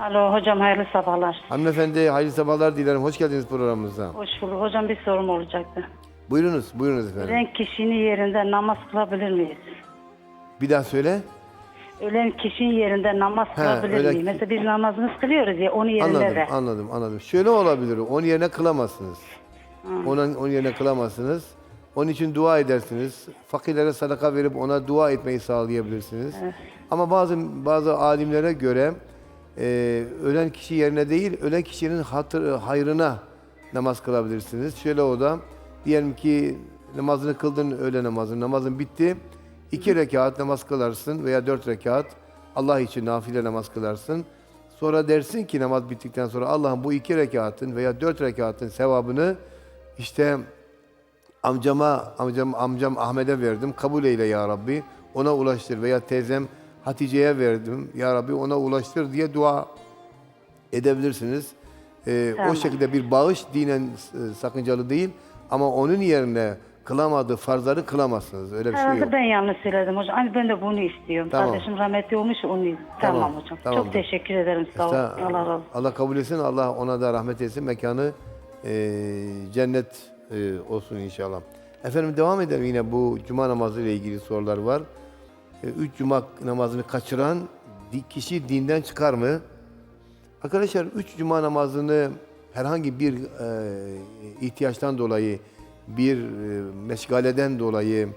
Alo hocam hayırlı sabahlar. Hanımefendi hayırlı sabahlar dilerim. Hoş geldiniz programımıza. Hoş bulduk. Hocam bir sorum olacaktı. Buyurunuz, buyurunuz efendim. Ölen kişinin yerinde namaz kılabilir miyiz? Bir daha söyle. Ölen kişinin yerinde namaz kılabilir ölen miyiz? Mesela biz namazımız kılıyoruz ya onun yerinde Anladım, de. anladım, anladım. Şöyle olabilir. Onun yerine kılamazsınız. Onun, onun yerine kılamazsınız. Onun için dua edersiniz. Fakirlere sadaka verip ona dua etmeyi sağlayabilirsiniz. Ama bazı bazı alimlere göre e, ölen kişi yerine değil, ölen kişinin hatır, hayrına namaz kılabilirsiniz. Şöyle o da, diyelim ki namazını kıldın, öğle namazı, namazın bitti. iki rekat namaz kılarsın veya dört rekat Allah için nafile namaz kılarsın. Sonra dersin ki namaz bittikten sonra Allah'ım bu iki rekatın veya dört rekatın sevabını işte amcama, amcam, amcam Ahmet'e verdim. Kabul eyle ya Rabbi. Ona ulaştır veya teyzem Hatice'ye verdim. Ya Rabbi ona ulaştır diye dua edebilirsiniz. Ee, Tamam. O şekilde bir bağış dinen e, sakıncalı değil ama onun yerine kılamadığı farzları kılamazsınız. Öyle bir şey yok. ben yanlış söyledim hocam. Hani ben de bunu istiyorum. Tamam. Kardeşim rahmetli olmuş onu. Tamam, hocam. tamamdır. Çok teşekkür ederim. Sağ ol. Estağ- Allah razı olsun. Allah kabul etsin. Allah ona da rahmet etsin. Mekanı e, cennet e, olsun inşallah. Efendim devam edelim yine bu cuma namazı ile ilgili sorular var. E, üç cuma namazını kaçıran kişi dinden çıkar mı? Arkadaşlar üç cuma namazını herhangi bir e, ihtiyaçtan dolayı, bir e, meşgaleden dolayı,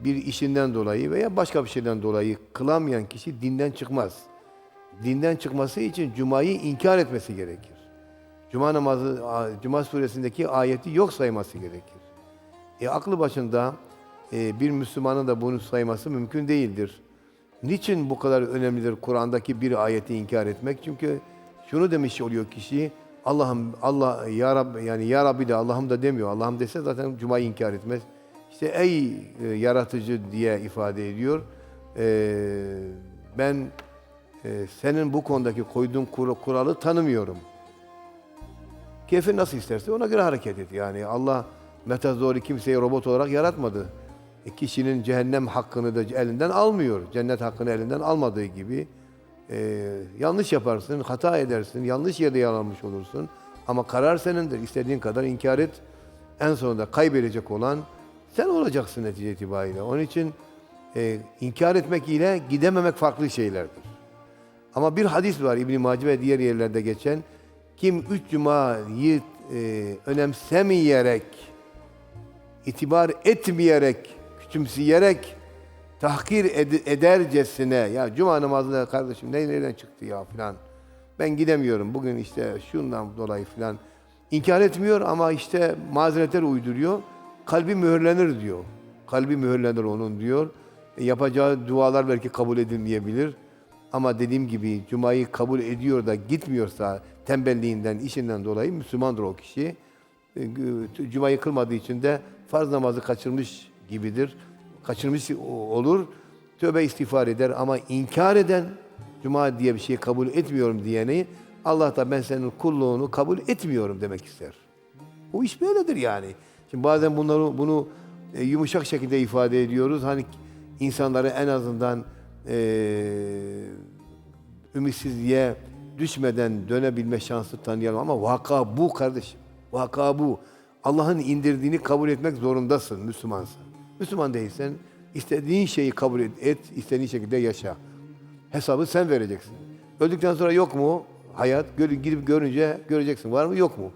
bir işinden dolayı veya başka bir şeyden dolayı kılamayan kişi dinden çıkmaz. Dinden çıkması için cumayı inkar etmesi gerekir. Cuma namazı, Cuma suresindeki ayeti yok sayması gerekir. E, aklı başında bir Müslümanın da bunu sayması mümkün değildir. Niçin bu kadar önemlidir Kur'an'daki bir ayeti inkar etmek? Çünkü şunu demiş oluyor kişi, Allah'ım Allah ya Rabbi yani ya Rabbi de Allah'ım da demiyor. Allah'ım dese zaten cumayı inkar etmez. İşte ey e, yaratıcı diye ifade ediyor. E, ben e, senin bu konudaki koyduğun kur- kuralı tanımıyorum. Keyfi nasıl isterse ona göre hareket et. Yani Allah metazori kimseyi robot olarak yaratmadı. E, kişinin cehennem hakkını da elinden almıyor. Cennet hakkını elinden almadığı gibi e, yanlış yaparsın, hata edersin, yanlış yerde yalanmış olursun. Ama karar senindir. İstediğin kadar inkar et. En sonunda kaybedecek olan sen olacaksın netice itibariyle. Onun için e, inkar etmek ile gidememek farklı şeylerdir. Ama bir hadis var İbn-i ve diğer yerlerde geçen. Kim üç cumayı e, önemsemeyerek, itibar etmeyerek, küçümseyerek, tahkir ed- edercesine, ya cuma namazında kardeşim ne nereden çıktı ya filan. Ben gidemiyorum bugün işte şundan dolayı filan. İnkar etmiyor ama işte mazeretler uyduruyor. Kalbi mühürlenir diyor. Kalbi mühürlenir onun diyor. E, yapacağı dualar belki kabul edilmeyebilir. Ama dediğim gibi Cuma'yı kabul ediyor da gitmiyorsa tembelliğinden, işinden dolayı Müslümandır o kişi. E, Cuma'yı kılmadığı için de farz namazı kaçırmış gibidir. Kaçırmış olur. Tövbe istiğfar eder ama inkar eden Cuma diye bir şeyi kabul etmiyorum diyeni Allah da ben senin kulluğunu kabul etmiyorum demek ister. Bu iş böyledir yani. Şimdi bazen bunları bunu e, yumuşak şekilde ifade ediyoruz. Hani insanları en azından e, ümitsizliğe düşmeden dönebilme şansı tanıyalım ama vaka bu kardeşim. Vaka bu. Allah'ın indirdiğini kabul etmek zorundasın Müslümansın. Müslüman değilsen istediğin şeyi kabul et, et istediğin şekilde yaşa. Hesabı sen vereceksin. Öldükten sonra yok mu hayat? Gör, gidip görünce göreceksin. Var mı yok mu?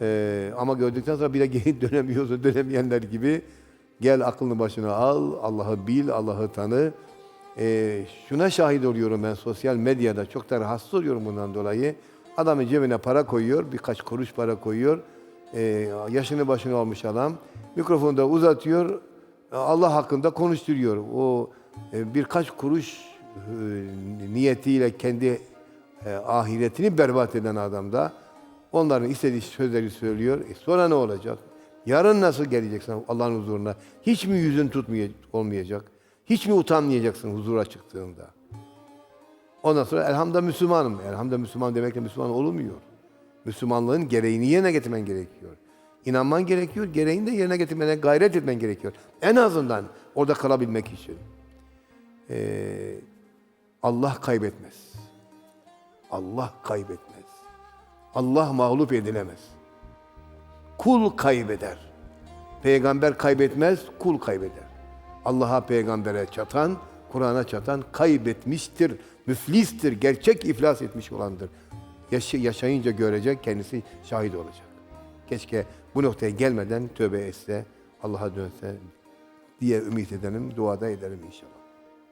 Ee, ama gördükten sonra bir de geri dönemiyorsun, dönemeyenler gibi gel aklını başına al, Allah'ı bil, Allah'ı tanı. Ee, şuna şahit oluyorum ben sosyal medyada, çok da rahatsız oluyorum bundan dolayı. Adamın cebine para koyuyor, birkaç kuruş para koyuyor. Ee, yaşını başını almış adam. Mikrofonu da uzatıyor, Allah hakkında konuşturuyor. O e, birkaç kuruş e, niyetiyle kendi e, ahiretini berbat eden adam da onların istediği sözleri söylüyor. E sonra ne olacak? Yarın nasıl geleceksin Allah'ın huzuruna? Hiç mi yüzün tutmayacak, olmayacak? Hiç mi utanmayacaksın huzura çıktığında? Ondan sonra elhamda Müslümanım. Elhamda Müslüman demekle Müslüman olunmuyor. Müslümanlığın gereğini yerine getirmen gerekiyor. İnanman gerekiyor, gereğini de yerine getirmene gayret etmen gerekiyor. En azından orada kalabilmek için. Ee, Allah kaybetmez. Allah kaybetmez. Allah mağlup edilemez. Kul kaybeder. Peygamber kaybetmez, kul kaybeder. Allah'a peygambere çatan, Kur'an'a çatan kaybetmiştir, müflistir, gerçek iflas etmiş olandır. Yaşı, yaşayınca görecek, kendisi şahit olacak. Keşke bu noktaya gelmeden tövbe etse, Allah'a dönse diye ümit edelim, duada edelim inşallah.